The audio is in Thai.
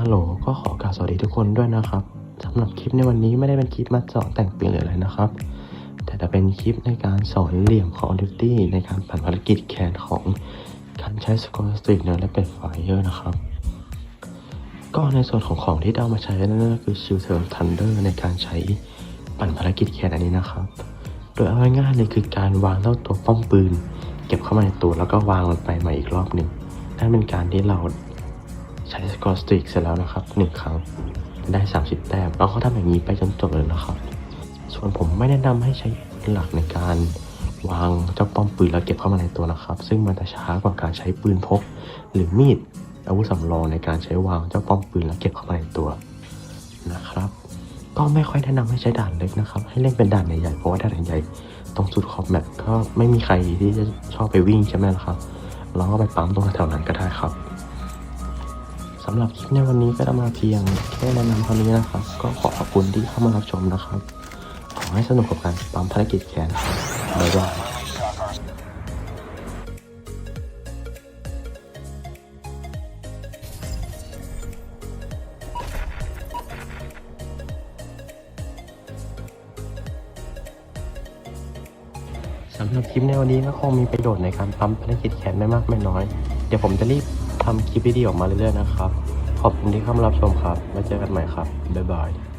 ฮัลโหลก็ขอกราบสวัสดีทุกคนด้วยนะครับสำหรับคลิปในวันนี้ไม่ได้เป็นคลิปมาสอนแต่งปืนหรืออะไรนะครับ แต่จะเป็นคลิปในการสอนเหลี่ยมของ Duty ในการปั่นภารกิจแคนของการใช้สกอร์สติกเนอร์และเป็นไฟเออร์นะครับก็ในส่วนของของที่ได้เอามาใช้นั่นก็คือชิลเทอร์ทันเดอร์ในการใช้ปั่นภารกิจแคนอันนี้นะครับ โดยเอาง่ายๆเลยคือการวางเท่าตัวป้อมปืน เก็บเข้ามาในตัวแล้วก็วางมันไปใหม่อีกรอบหนึ่งนั่นเป็นการที่เรา ใช้สกอร์สติกเสร็จแล้วนะครับหนึ่งครั้งได้ 30 แต้มแล้วก็ทำอย่างนี้ไปจนจบเลยนะครับ ส่วนผมไม่แนะนำให้ใช้หลักในการวางเจ้าป้อมปืนแล้วเก็บเข้ามาในตัวนะครับ ซึ่งมันจะช้ากว่าการใช้ปืนพก หรือมีดอาวุธสำรองในการใช้วางเจ้าป้อมปืนแล้วเก็บเข้ามาในตัวนะครับ ก็ไม่ค่อยแนะนำให้ใช้ด่านเล็กนะครับ ให้เล่นเป็นด่านใหญ่ๆเพราะว่าด่านใหญ่ๆตรงสุดขอบแมปก็ไม่มีใครที่จะชอบไปวิ่งใช่ไหมล่ะครับ เราก็ไปปั๊มตรงแถวนั้นก็ได้ครับ สำหรับคลิปในวันนี้ก็จะมาเพียงแค่แนะนำเท่านี้นะครับ ก็ขอขอบคุณที่เข้ามารับชมนะครับ ขอให้สนุกกับการปั๊มภารกิจแคนครับบ๊ายบายสำหรับคลิปในวันนี้ก็คงมีประโยชน์ในการปั๊มภารกิจแคนไม่มากไม่น้อย ดี๋ยวผมจะรีบทำคลิปวิดีโอออกมาเรื่อยๆนะครับ ขอบคุณที่เข้ามารับชมครับ ไว้เจอกันใหม่ครับ บ๊ายบาย